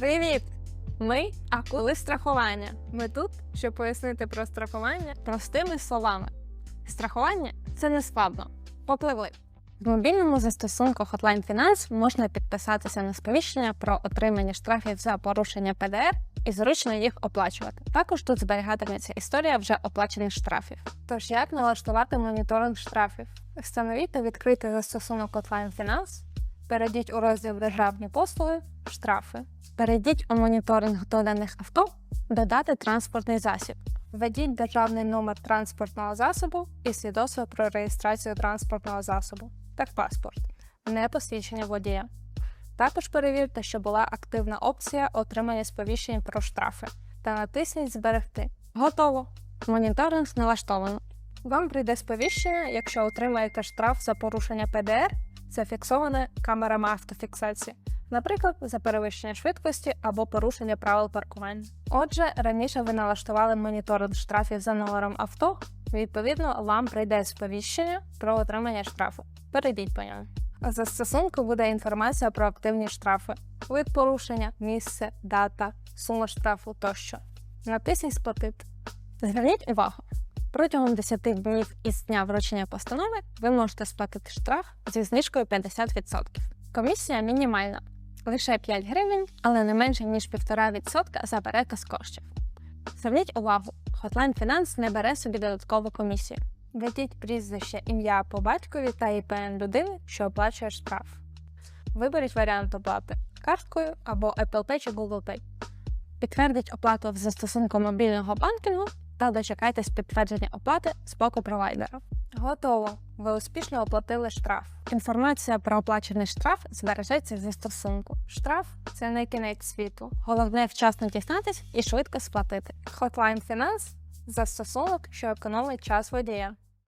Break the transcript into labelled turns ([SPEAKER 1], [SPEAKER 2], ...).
[SPEAKER 1] Привіт! Ми акули страхування. Ми тут, щоб пояснити про страхування простими словами. Страхування це не складно. Попливли. В мобільному застосунку Hotline Finance можна підписатися на сповіщення про отримання штрафів за порушення ПДР і зручно їх оплачувати. Також тут зберігатиметься історія вже оплачених штрафів. Тож як налаштувати моніторинг штрафів? Встановіть та відкрити застосунок Hotline Finance, перейдіть у розділ Державні послуги, штрафи. Перейдіть у моніторинг доданих авто, додати транспортний засіб. Введіть державний номер транспортного засобу і свідоцтво про реєстрацію транспортного засобу, так паспорт, не посвідчення водія. Також перевірте, що була активна опція отримання сповіщень про штрафи та натисніть Зберегти. Готово. Моніторинг налаштовано. Вам прийде сповіщення, якщо отримаєте штраф за порушення ПДР, зафіксоване камерами автофіксації, наприклад, за перевищення швидкості або порушення правил паркування. Отже, раніше ви налаштували моніторинг штрафів за номером авто. Відповідно, вам прийде сповіщення про отримання штрафу. Перейдіть по ньому. Застосунку буде інформація про активні штрафи, вид порушення, місце, дата, сума штрафу тощо. Натисніть Сплатити. Зверніть увагу. Протягом 10 днів із дня вручення постанови ви можете сплатити штраф зі знижкою 50%. Комісія мінімальна лише 5 гривень, але не менше ніж 1,5% за переказ коштів. Зверніть увагу, Hotline Finance не бере собі додаткову комісію. Введіть прізвище, ім'я по батькові та ІПН людини, що оплачує штраф. Виберіть варіант оплати карткою або Apple Pay чи Google Pay. Підтвердіть оплату в застосунку мобільного банкінгу та дочекайтесь підтвердження оплати з боку провайдера. Готово. Ви успішно оплатили штраф. Інформація про оплачений штраф збережеться в застосунку. Штраф це не кінець світу. Головне вчасно дізнатись і швидко сплатити. Hotline Finance – застосунок, що економить час водія.